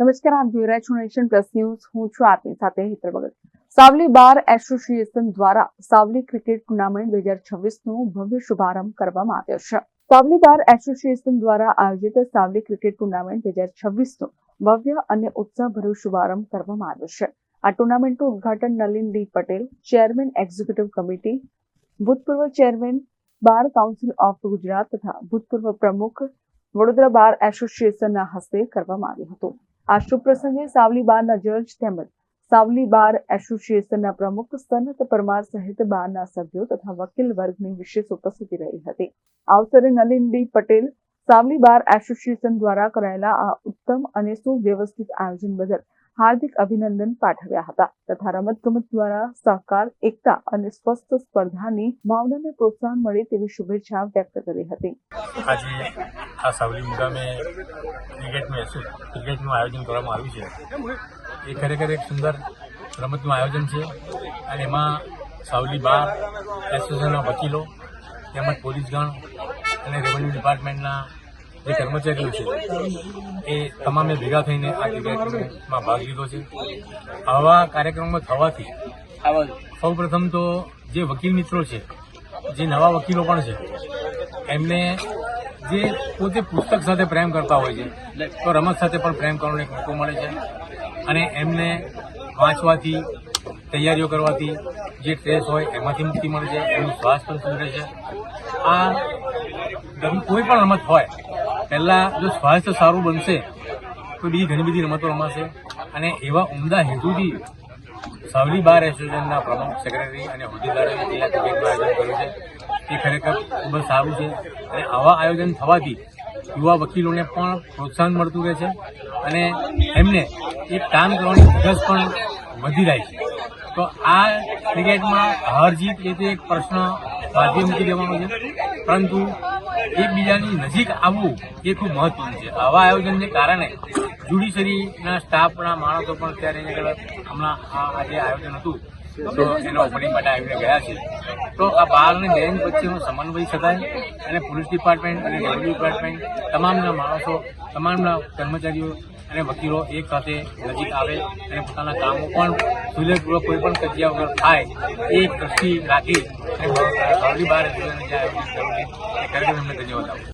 નમસ્કાર, આપ જોઈ રહ્યા છો નેશન પ્લસ ન્યૂઝ. હું છું આપની સાથે હિતલ ભગત. સાવલી બાર એસોસિએશન દ્વારા સાવલી ક્રિકેટ ટુર્નામેન્ટ બે હજાર છવ્વીસનો ભવ્ય શુભારંભ કરવામાં આવ્યો છે. સાવલી બાર એસોસિએશન દ્વારા આયોજિત સાવલી ક્રિકેટ ટુર્નામેન્ટ બે હજાર છવ્વીસનો ભવ્ય અને ઉત્સાહભર્યો શુભારંભ કરવામાં આવ્યો છે. આ ટુર્નામેન્ટનું ઉદઘાટન Nalin D Patel, chairman executive committee, ભૂતપૂર્વ chairman bar council of Gujarat તથા ભૂતપૂર્વ પ્રમુખ વડોદરા બાર એસોસિએશનના હસ્તે કરવામાં આવ્યું હતું. આ શુભ પ્રસંગે સાવલી બારના જજ તેમજ સાવલી બાર એસોસિએશનના પ્રમુખ સનત પરમાર સહિત બારના સભ્યો તથા વકીલ વર્ગની વિશેષ ઉપસ્થિતિ રહી હતી. આ અવસરે નલિનડી પટેલ સાવલી બાર એસોસિએશન દ્વારા કરાયેલા આ ઉત્તમ અને સુવ્યવસ્થિત આયોજન બદલ હાર્દિક અભિનંદન પાઠવ્યા હતા તથા રમતગમત દ્વારા સહકાર, એકતા અને સ્વસ્થ સ્પર્ધાની ભાવનાને પ્રોત્સાહન મળે તેવી શુભેચ્છા વ્યક્ત કરી હતી. આજે આ સાવલી મુકામે ક્રિકેટનું એસોસ ક્રિકેટનું આયોજન કરવામાં આવ્યું છે. એ ખરેખર એક સુંદર રમતનું આયોજન છે. અને એમાં સાવલી બાર એસોસિએશનના વકીલો, તેમજ પોલીસગણ અને રેવન્યુ ડિપાર્ટમેન્ટના જે કર્મચારીઓ છે, એ તમામે ભેગા થઈને આ ક્રિકેટમાં ભાગ લીધો છે. આવા કાર્યક્રમો થવાથી સૌપ્રથમ તો જે વકીલ મિત્રો છે, જે નવા વકીલો પણ છે, એમને જે પોતે પુસ્તક સાથે પ્રેમ કરતા હોય છે, તો રમત સાથે પણ પ્રેમ કરવાનો એક મોકો મળે છે. અને એમને વાંચવાથી, તૈયારીઓ કરવાથી જે સ્ટ્રેસ હોય એમાંથી મુક્તિ મળે છે એમનું શ્વાસ પણ સુધરે છે. આ કોઈ પણ રમત હોય, પહેલાં જો સ્વાસ્થ્ય સારું બનશે, તો બીજી ઘણી બધી રમતો રમાશે. અને એવા ઉમદા હેતુથી સાવલી બાર એસોસિએશનના પ્રમુખ સેક્રેટરી અને હોદ્દેદારોએ જિલ્લા ક્રિકેટનું આયોજન કર્યું છે. એ ખરેખર ખૂબ જ સારું છે અને આવા આયોજન થવાથી યુવા વકીલોને પણ પ્રોત્સાહન મળતું રહે છે અને એમને એક કામ કરવાની ધગસ પણ વધી જાય છે. તો આ ક્રિકેટમાં હાર જીત એ તો એક પ્રશ્ન બાજુએ મૂકી દેવાનો છે. પરંતુ એકબીજાની નજીક આવવું એ ખૂબ મહત્વનું છે. આવા આયોજનને કારણે જ્યુડિશરીના સ્ટાફના માણસો પણ અત્યારે આગળ હમણાં આ આજે આયોજન હતું. તો ઓપનિંગ માટે આવીને ગયા છે. તો આ બાર અને બેન વચ્ચેનો સમન્વય સદાય અને પોલીસ ડિપાર્ટમેન્ટ અને રેવન્યુ ડિપાર્ટમેન્ટ તમામના માણસો, તમામના કર્મચારીઓ અને વકીલો એક સાથે નજીક આવે અને પોતાના કામો પણ સુલભપૂર્વક કોઈ પણ કજિયા વગર થાય એ દ્રષ્ટિ રાખી અને સાવલી બહાર જે આયોજન કર્યું છે, એ કાર્યક્રમ અમને ધન્યવાદ